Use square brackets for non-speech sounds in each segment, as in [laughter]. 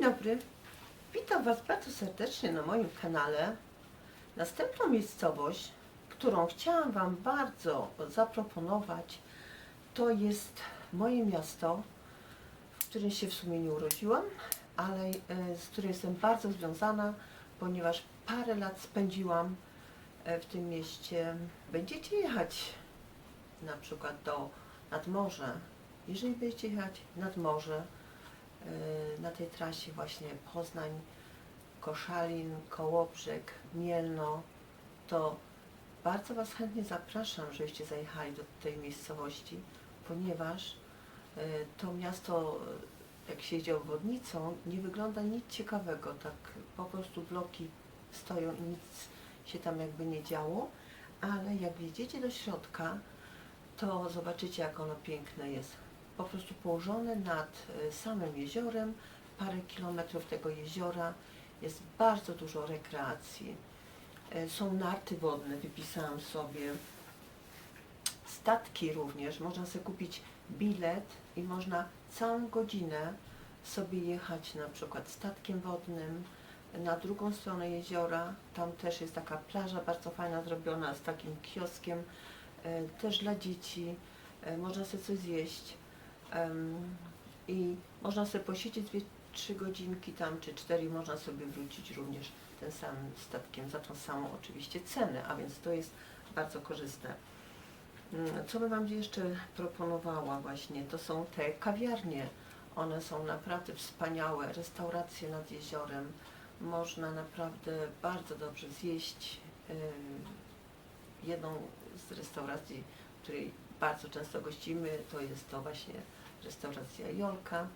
dobry. Witam Was bardzo serdecznie na moim kanale. Następną miejscowość, którą chciałam Wam bardzo zaproponować, to jest moje miasto, w którym się w sumie nie urodziłam, ale e, z którym jestem bardzo związana, ponieważ parę lat spędziłam e, w tym mieście. Będziecie jechać na przykład do nad morze. Jeżeli będziecie jechać nad morze, na tej trasie właśnie Poznań, Koszalin, Kołobrzeg, Mielno, to bardzo Was chętnie zapraszam, żebyście zajechali do tej miejscowości, ponieważ y, to miasto, y, jak się jedzie obwodnicą, nie wygląda nic ciekawego, tak po prostu bloki stoją i nic się tam jakby nie działo, ale jak wjedziecie do środka, to zobaczycie, jak ono piękne jest. Po prostu położone nad y, samym jeziorem, parę kilometrów tego jeziora, jest bardzo dużo rekreacji. Y, Są narty wodne, wypisałam sobie. Statki również, można sobie kupić bilet i można całą godzinę sobie jechać na przykład statkiem wodnym na drugą stronę jeziora. Tam też jest taka plaża bardzo fajna zrobiona z takim kioskiem e, też dla dzieci. Można sobie coś zjeść Em, i można sobie posiedzieć dwie, trzy godzinki tam, czy cztery można sobie wrócić również tym samym statkiem za tą samą oczywiście cenę, a więc to jest bardzo korzystne. Mm, Co bym Wam jeszcze proponowała właśnie, to są te kawiarnie. One są naprawdę wspaniałe, restauracje nad jeziorem. Można naprawdę bardzo dobrze zjeść. Jedną z restauracji, której bardzo często gościmy, to jest to właśnie restauracja Jolka.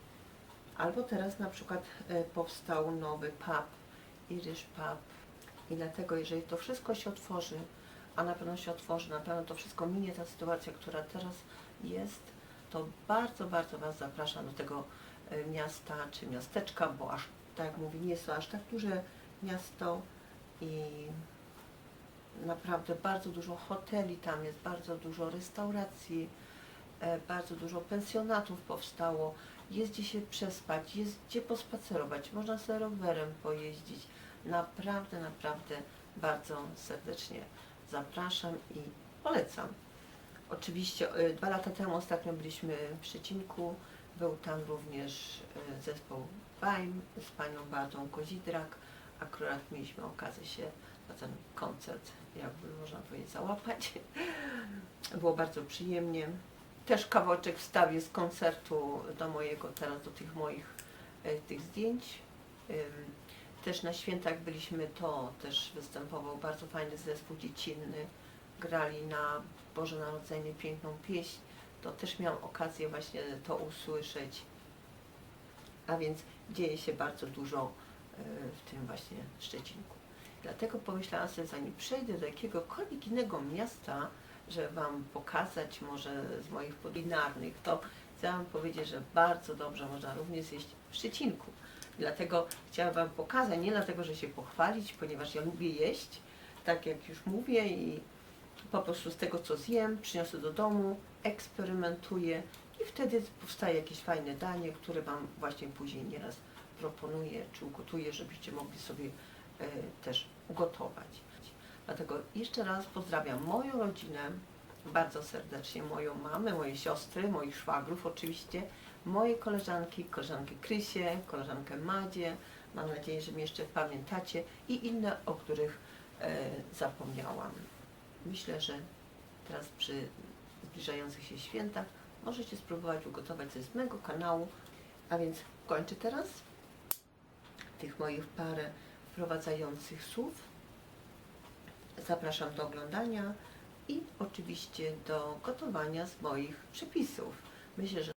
Albo teraz na przykład e, powstał nowy pub, Irish Pub. I dlatego, jeżeli to wszystko się otworzy, a na pewno się otworzy, na pewno to wszystko minie ta sytuacja, która teraz jest, to bardzo, bardzo Was zapraszam do tego e, miasta czy miasteczka, bo aż, tak jak mówię, nie jest to aż tak duże miasto i naprawdę bardzo dużo hoteli tam jest, bardzo dużo restauracji, e, bardzo dużo pensjonatów powstało, jest gdzie się przespać, jest gdzie pospacerować, można sobie rowerem pojeździć. Naprawdę, naprawdę bardzo serdecznie zapraszam i polecam. Oczywiście e, dwa lata temu ostatnio byliśmy w Szczecinku, był tam również e, zespół Bajm z panią Beatą Kozidrak. Akurat mieliśmy okazję się na ten koncert, jakby można powiedzieć, załapać. [laughs] Było bardzo przyjemnie. Też kawałeczek wstawię z koncertu do mojego, teraz do tych moich e, tych zdjęć. Też na świętach byliśmy, to też występował bardzo fajny zespół dziecinny. Grali na Boże Narodzenie piękną pieśń. To też miałam okazję właśnie to usłyszeć. A więc dzieje się bardzo dużo w tym właśnie Szczecinku. Dlatego pomyślałam sobie, zanim przejdę do jakiegokolwiek innego miasta, żeby Wam pokazać może z moich podinarnych, to chciałam powiedzieć, że bardzo dobrze można również zjeść w Szczecinku. Dlatego chciałam Wam pokazać, nie dlatego, że się pochwalić, ponieważ ja lubię jeść, tak jak już mówię i po prostu z tego, co zjem, przyniosę do domu, eksperymentuję i wtedy powstaje jakieś fajne danie, które Wam właśnie później nieraz proponuję czy ugotuję, żebyście mogli sobie e, też ugotować. Dlatego jeszcze raz pozdrawiam moją rodzinę bardzo serdecznie, moją mamę, moje siostry, moich szwagrów oczywiście, moje koleżanki, koleżankę Krysię, koleżankę Madzie, mam nadzieję, że mnie jeszcze pamiętacie i inne, o których e, zapomniałam. Myślę, że teraz przy zbliżających się świętach możecie spróbować ugotować coś z mojego kanału, a więc kończę teraz tych moich parę wprowadzających słów. Zapraszam do oglądania i oczywiście do gotowania z moich przepisów. Myślę, że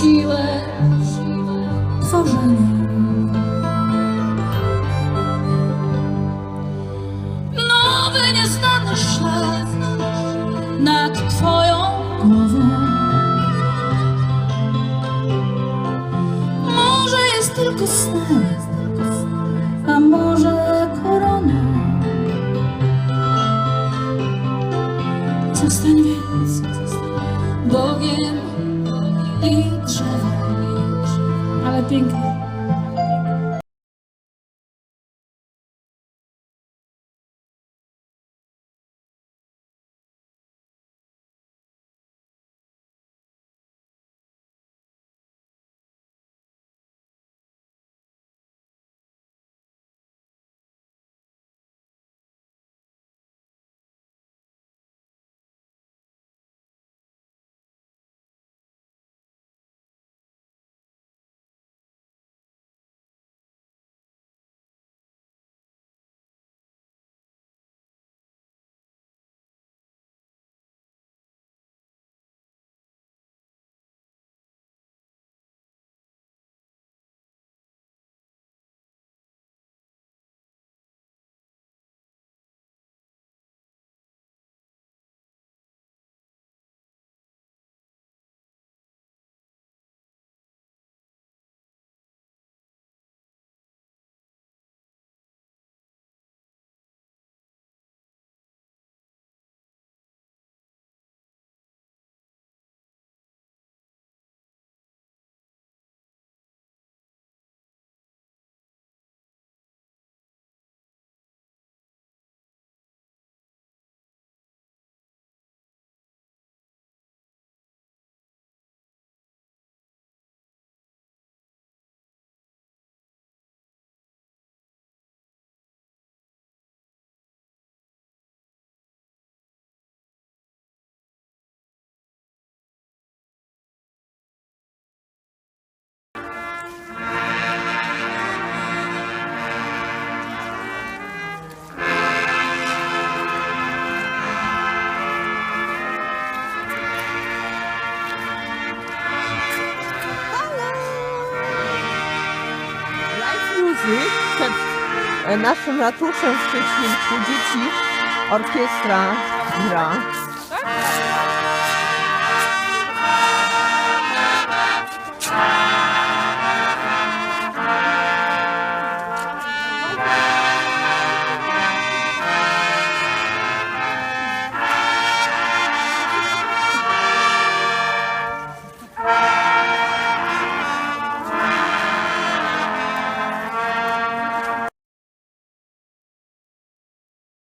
siłę tworzenia. Nowy, nieznany szlak nad Twoją głową. Może jest tylko sen, a może korona. Zostań Przed e, naszym ratuszem w Szczecinku dzieci orkiestra gra.